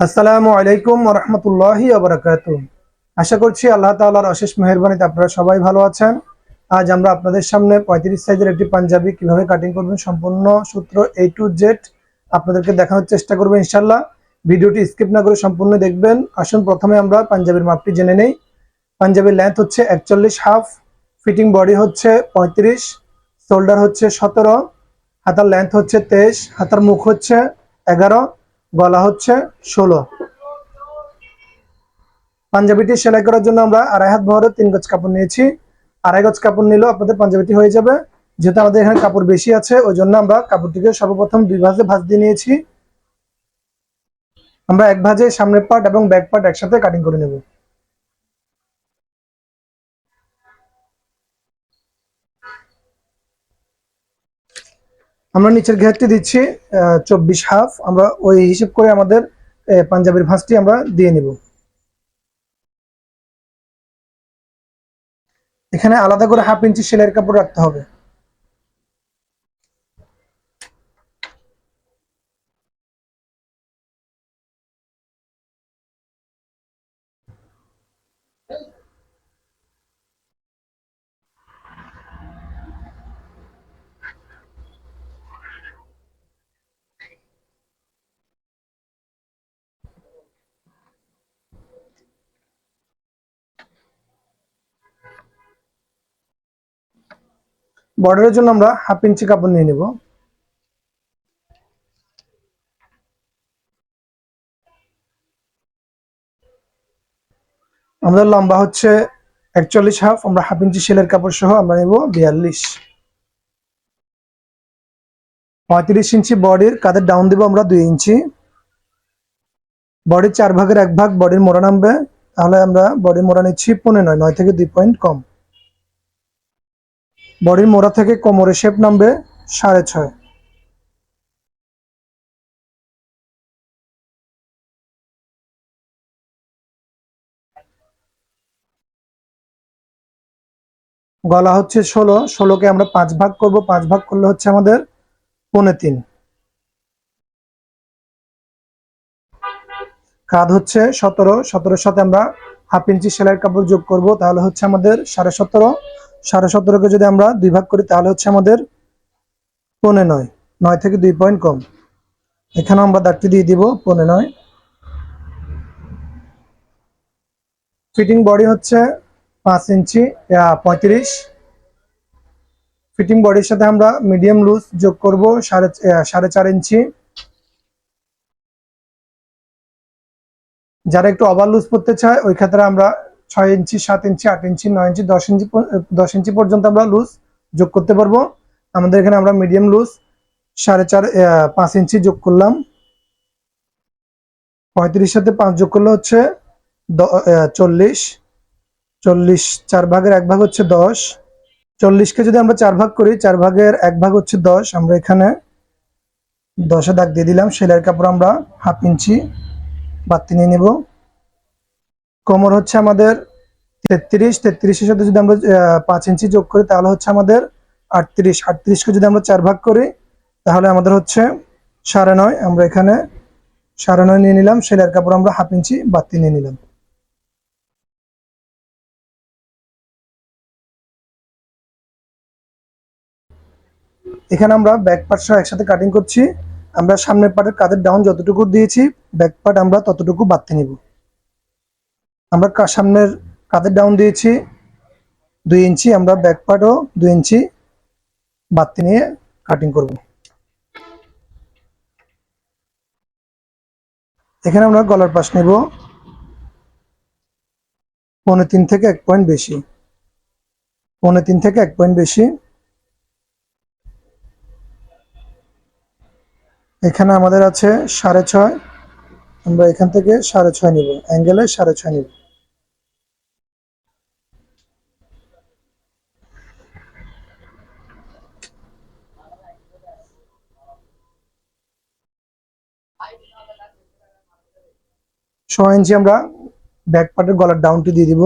আসসালামু আলাইকুম রহমতুল্লাহি আবরাকাত আশা করছি আল্লাহ তাআলার অশেষ মেহরবানিতে আপনারা সবাই ভালো আছেন। আজ আমরা আপনাদের সামনে পঁয়ত্রিশ সাইজের একটি পাঞ্জাবি কীভাবে কাটিং করবেন সম্পূর্ণ সূত্র এ টু জেড আপনাদেরকে দেখানোর চেষ্টা করব ইনশাল্লাহ ভিডিওটি স্কিপ না করে সম্পূর্ণ দেখবেন। আসুন প্রথমে আমরা পাঞ্জাবির মাপটি জেনে নেই। পাঞ্জাবির লেন্থ হচ্ছে একচল্লিশ হাফ ফিটিং বডি হচ্ছে পঁয়ত্রিশ শোল্ডার হচ্ছে সতেরো, হাতার লেন্থ হচ্ছে তেইশ, হাতার মুখ হচ্ছে এগারো গলা হচ্ছে ষোলো। পাঞ্জাবিটি সেলাই করার জন্য আমরা আড়াই হাত ভরে তিন গজ কাপড় নিয়েছি। আড়াই গজ কাপড় নিলেও আপনাদের পাঞ্জাবিটি হয়ে যাবে। যেহেতু আমাদের এখানে কাপড় বেশি আছে, ওই জন্য আমরা কাপড়টিকে সর্বপ্রথম দুই ভাজে ভাজ দিয়ে নিয়েছি। আমরা এক ভাজে সামনের পার্ট এবং ব্যাক পার্ট একসাথে কাটিং করে নেব। আমরা নিচের ঘেরটি দিচ্ছি চব্বিশ হাফ। আমরা ওই হিসেব করে আমাদের পাঞ্জাবির ভাঁজটি আমরা দিয়ে নিব। এখানে আলাদা করে হাফ ইঞ্চি সেলাইয়ের কাপড় রাখতে হবে। বর্ডারের জন্য আমরা হাফ ইঞ্চি কাপড় নিয়ে নেব। আমাদের লম্বা হচ্ছে একচল্লিশ হাফ, আমরা হাফ ইঞ্চি সেলের কাপড় সহ আমরা নেব বিয়াল্লিশ। পঁয়ত্রিশ ইঞ্চি বডির কাদের ডাউন দিব আমরা দুই ইঞ্চি। বডির চার ভাগের এক ভাগ বডির মোড়া নামবে, তাহলে আমরা বডির মোড়া নিচ্ছি পনেরো নয় নয় থেকে দুই পয়েন্ট কম। বডির মোড়া থেকে কোমরে শেপ নামবে সাড়ে ছয়। গলা হচ্ছে ষোলো, ষোলোকে আমরা পাঁচ ভাগ করব। পাঁচ ভাগ করলে হচ্ছে আমাদের পৌনে তিন। কাঁধ হচ্ছে সতেরো, সতেরোর সাথে আমরা হাফ ইঞ্চি সেলাইয়ের কাপড় যোগ করব। তাহলে হচ্ছে আমাদের সাড়ে সতেরো সাড়ে সতেরোকে যদি আমরা দুই ভাগ করি, তাহলে হচ্ছে আমাদের পৌনে নয়। নয় থেকে দুই পয়েন্ট কম। এখানে আমরা দাগটি দিয়ে দিব, পৌনে নয়। ফিটিং বডি হচ্ছে পাঁচ ইঞ্চি পঁয়ত্রিশ। ফিটিং বডির সাথে আমরা মিডিয়াম লুজ যোগ করব, সাড়ে সাড়ে চার ইঞ্চি। যারা একটু ওভার লুজ পড়তে চায়, ওই ক্ষেত্রে আমরা ছয় ইঞ্চি, সাত ইঞ্চি, আট ইঞ্চি, নয় ইঞ্চি, দশ ইঞ্চি দশ ইঞ্চি পর্যন্ত আমরা লুজ যোগ করতে পারব। আমাদের এখানে আমরা মিডিয়াম লুজ সাড়ে চার পাঁচ ইঞ্চি যোগ করলাম। পঁয়ত্রিশ সাথে পাঁচ যোগ করলে হচ্ছে চল্লিশ। চল্লিশ চার ভাগের এক ভাগ হচ্ছে দশ। চল্লিশকে যদি আমরা চার ভাগ করি, চার ভাগের এক ভাগ হচ্ছে দশ। আমরা এখানে দশে দাগ দিয়ে দিলাম। সেলাইয়ের কাপড় আমরা হাফ ইঞ্চি বাড়তি নিয়ে নেব। কোমর হচ্ছে আমাদের তেত্রিশ, তেত্রিশের সাথে যদি আমরা পাঁচ ইঞ্চি যোগ করি, তাহলে হচ্ছে আমাদের আটত্রিশ। আটত্রিশকে যদি আমরা চার ভাগ করি, তাহলে আমাদের হচ্ছে সাড়ে নয়। আমরা এখানে সাড়ে নয় নিয়ে নিলাম, সেলাইয়ের কাপড় আমরা হাফ ইঞ্চি বাড়তি নিয়ে নিলাম। এখানে আমরা ব্যাক পার্ট সহ একসাথে কাটিং করছি। আমরা সামনের পার্টের কাঁধের ডাউন যতটুকু দিয়েছি, ব্যাক পার্ট আমরা ততটুকু বাড়তে নিব। আমরা সামনের কাঁধের ডাউন দিয়েছি, দুই ইঞ্চি, আমরা ব্যাক পার্টও দুই ইঞ্চি বাড়তি নিয়ে কাটিং করব। এখানে আমরা গলার পাশ নেব। পৌনে তিন থেকে এক পয়েন্ট বেশি। পৌনে তিন থেকে এক পয়েন্ট বেশি। এখানে আমাদের আছে সাড়ে ছয়। আমরা এখান থেকে সাড়ে ছয় নিব। অ্যাঙ্গেলে সাড়ে ছয় নিব। ছ ইঞ্চি আমরা ব্যাক পার্টের গলার ডাউনটি দিয়ে দিব।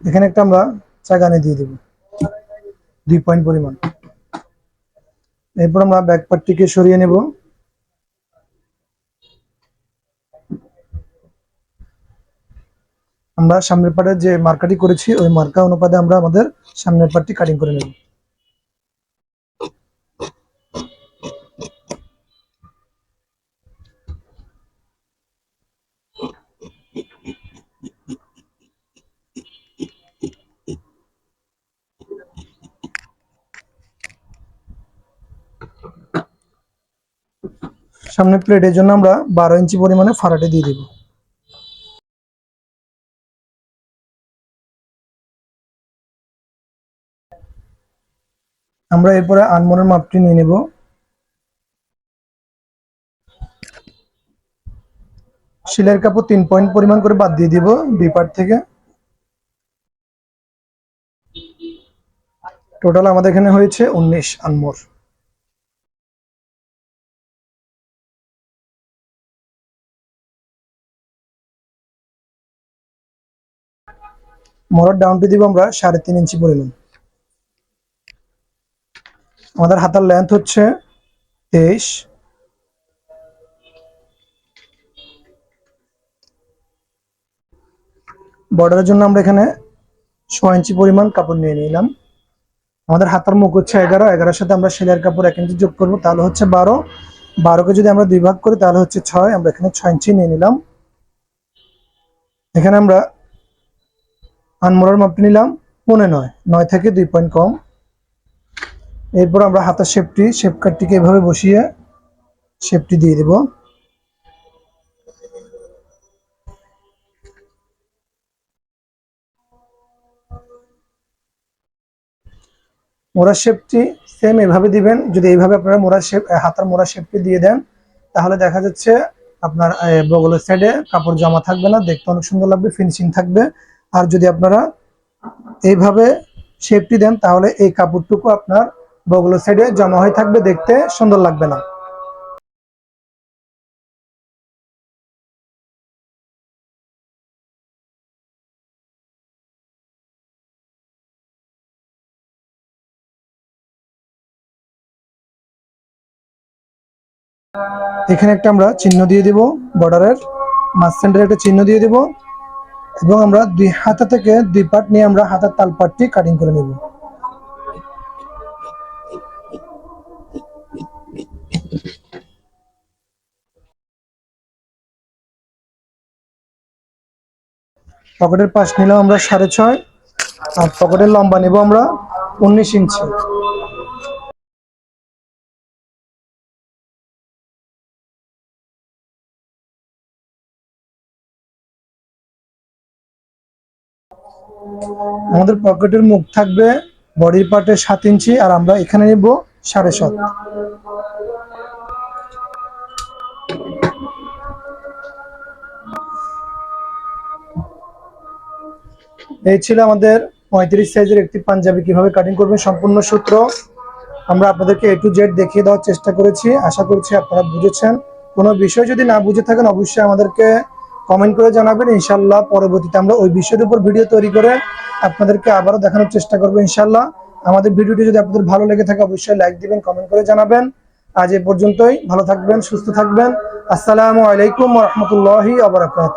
এখানে একটা আমরা চাগানে দিয়ে দেব। দুই পয়েন্ট পরিমাণ। এরপর আমরা ব্যাক পার্টটিকে সরিয়ে নেব। আমরা সামনের পাটের যে মার্কাটি করেছি, ওই মার্কা অনুপাতে আমরা আমাদের সামনের পাটটি কাটিং করে নেব। সামনে প্লেটের জন্য আমরা বারো ইঞ্চি পরিমাণে ফারাটে দিয়ে দিব। আমরা এরপরে আনমনের মাপটি নিয়ে নেব। শিলের কাপড় তিন পয়েন্ট পরিমাণ করে বাদ দিয়ে দিব পার্ট থেকে। টোটাল আমাদের এখানে হয়েছে উনিশ আনমোর মরার ডাউনটি দিব আমরা সাড়ে তিন ইঞ্চি পরিমাণ আমাদের হাতার লেন্থ হচ্ছে তেইশ। বর্ডারের জন্য আমরা এখানে ছয় ইঞ্চি পরিমাণ কাপড় নিয়ে নিলাম। আমাদের হাতার মুখ হচ্ছে এগারো, এগারোর সাথে আমরা সেলাইয়ের কাপড় এক ইঞ্চি যোগ করব, তাহলে হচ্ছে বারো। বারোকে যদি আমরা দুই ভাগ করি, তাহলে হচ্ছে ছয়, আমরা এখানে ছয় ইঞ্চি নিয়ে নিলাম। এখানে আমরা আনমোড়ার মাপটি নিলাম পনে নয় নয় থেকে দুই পয়েন্ট কম। এরপর আমরা হাতার শেপটি শেপ কাটটিকে এভাবে বসিয়ে শেপটি দিয়ে দেব। মোড়ার শেপটি সেম এভাবে দিবেন, যদি এইভাবে আপনারা মোড়ার শেপ হাতার মোড়া শেপটি দিয়ে দেন, তাহলে দেখা যাচ্ছে আপনার বগলের সাইডে কাপড় জমা থাকবে না, দেখতে অনেক সুন্দর লাগবে ফিনিশিং থাকবে। আর যদি আপনারা এইভাবে শেপটি দেন, তাহলে এই কাপড়টুকু আপনার বগলের সাইডে জমা হয়ে থাকবে, দেখতে সুন্দর লাগবে না। এখানে একটা আমরা চিহ্ন দিয়ে দিব বর্ডারের মাঝ সেন্টারে একটা চিহ্ন দিয়ে দিব। এবং আমরা দুই হাতা থেকে দুই পাট নিয়ে আমরা হাতার তাল পাটটি কাটিং করে নেব। পকেটের পাশ নিলাম আমরা সাড়ে ছয়, আর পকেটের লম্বা নেব আমরা উনিশ ইঞ্চি। আমাদের পকেটের মুখ থাকবে বডির পার্টে সাত ইঞ্চি, আর আমরা এখানে নিব সাড়ে সাত। এই ছিল আমাদের পঁয়ত্রিশ সাইজের একটি পাঞ্জাবি। কীভাবে কাটিং করবেন সম্পূর্ণ সূত্র আমরা আপনাদেরকে এ টু জেড দেখিয়ে দেওয়ার চেষ্টা করেছি। আশা করছি আপনারা বুঝেছেন। কোনো বিষয় যদি না বুঝে থাকেন, অবশ্যই আমাদেরকে কমেন্ট করে জানাবেন। ইনশাল্লাহ পরবর্তীতে আমরা ওই বিষয়ের উপর ভিডিও তৈরি করে আপনাদেরকে আবারও দেখানোর চেষ্টা করব ইনশাল্লাহ আমাদের ভিডিওটি যদি আপনাদের ভালো লেগে থাকে, অবশ্যই লাইক দিবেন কমেন্ট করে জানাবেন। আজ এ পর্যন্তই। ভালো থাকবেন, সুস্থ থাকবেন। আসসালামু আলাইকুম রহমতুল্লাহি আবরাকাত